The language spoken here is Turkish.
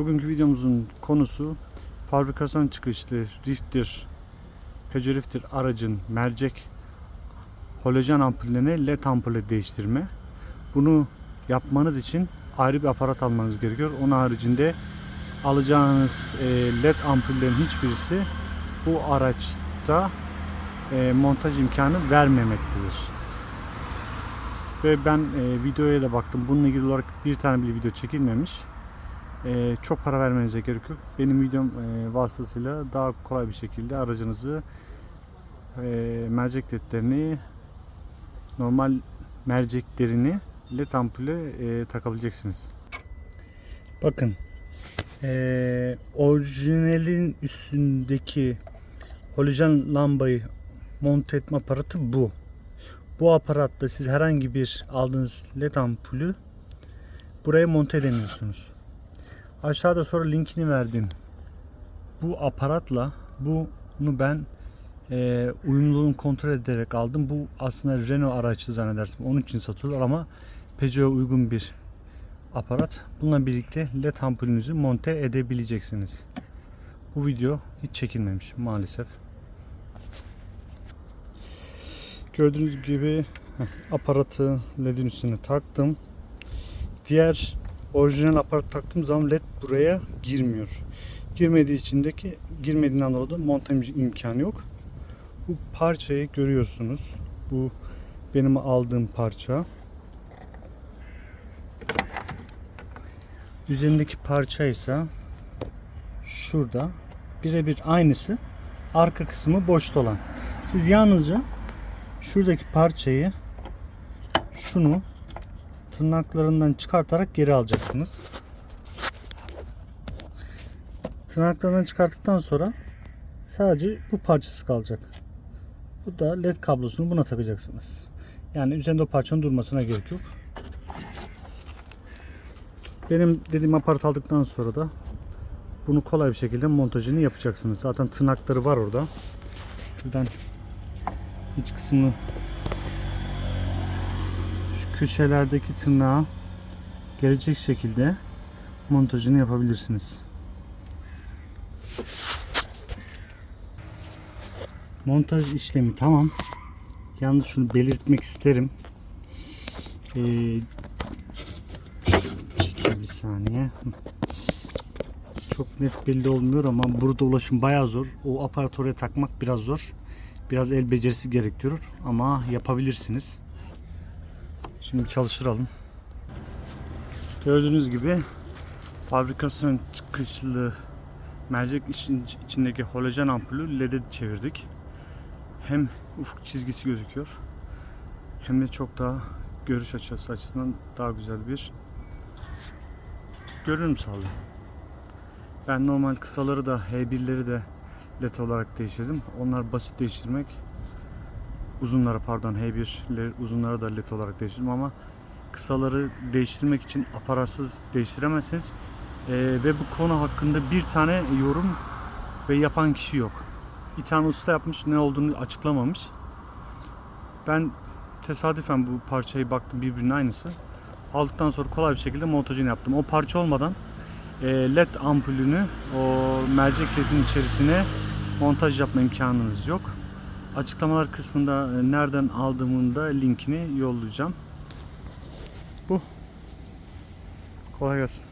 Bugünkü videomuzun konusu fabrikasyon çıkışlı Rifter, Peugeot Rifter aracın mercek halojen ampullerini led ampule değiştirme. Bunu yapmanız için ayrı bir aparat almanız gerekiyor. Onun haricinde alacağınız e, led ampullerin hiçbirisi bu araçta e, montaj imkanı vermemektedir. Ve ben e, videoya da baktım. Bununla ilgili olarak bir tane bile video çekilmemiş. E, çok para vermenize gerek yok. Benim videom e, vasıtasıyla daha kolay bir şekilde aracınızı e, mercek ledlerini normal merceklerini led ampule e, takabileceksiniz. Bakın e, orijinalin üstündeki halojen lambayı monte etme aparatı bu. Bu aparatta siz herhangi bir aldığınız led ampulü buraya monte edemiyorsunuz. Aşağıda sonra linkini verdim. Bu aparatla bunu ben e, uyumluluğunu kontrol ederek aldım. Bu aslında Renault araçı zannedersin. Onun için satıyorlar ama Peugeot'a uygun bir aparat. Bununla birlikte led ampulünüzü monte edebileceksiniz. Bu video hiç çekilmemiş maalesef. Gördüğünüz gibi aparatı ledin üstüne taktım. Diğer orijinal aparat taktığım zaman led buraya girmiyor. Girmediği içindeki girmediğinden dolayı da montaj imkanı yok. Bu parçayı görüyorsunuz. Bu benim aldığım parça. Üzerindeki parça ise şurada birebir aynısı. Arka kısmı boşta olan. Siz yalnızca şuradaki parçayı şunu tırnaklarından çıkartarak geri alacaksınız. Tırnaklarından çıkarttıktan sonra sadece bu parçası kalacak. Bu da led kablosunu buna takacaksınız. Yani üzerinde o parçanın durmasına gerek yok. Benim dediğim aparat aldıktan sonra da bunu kolay bir şekilde montajını yapacaksınız. Zaten tırnakları var orada. Şuradan iç kısmını köşelerdeki tırnağa gelecek şekilde montajını yapabilirsiniz. Montaj işlemi tamam. Yalnız şunu belirtmek isterim. Ee, bir saniye. Çok net belli olmuyor ama burada ulaşım bayağı zor. O aparatı oraya takmak biraz zor. Biraz el becerisi gerektiriyor ama yapabilirsiniz. Şimdi çalıştıralım. Gördüğünüz gibi fabrikasyon çıkışlı mercek içindeki halojen ampulü LED'e çevirdik. Hem ufuk çizgisi gözüküyor hem de çok daha görüş açısı açısından daha güzel bir görünüm sağlıyor. Ben normal kısaları da H1'leri de led olarak değiştirdim. Onlar basit değiştirmek. Uzunları pardon H1'leri uzunları da led olarak değiştirdim ama kısaları değiştirmek için aparatsız değiştiremezsiniz. Ee, ve bu konu hakkında bir tane yorum ve yapan kişi yok. Bir tane usta yapmış ne olduğunu açıklamamış. Ben tesadüfen bu parçayı baktım birbirinin aynısı. Aldıktan sonra kolay bir şekilde montajını yaptım. O parça olmadan e, led ampulünü o mercek ledin içerisine montaj yapma imkanınız yok. Açıklamalar kısmında e, nereden aldığımın da linkini yollayacağım. Bu. Kolay gelsin.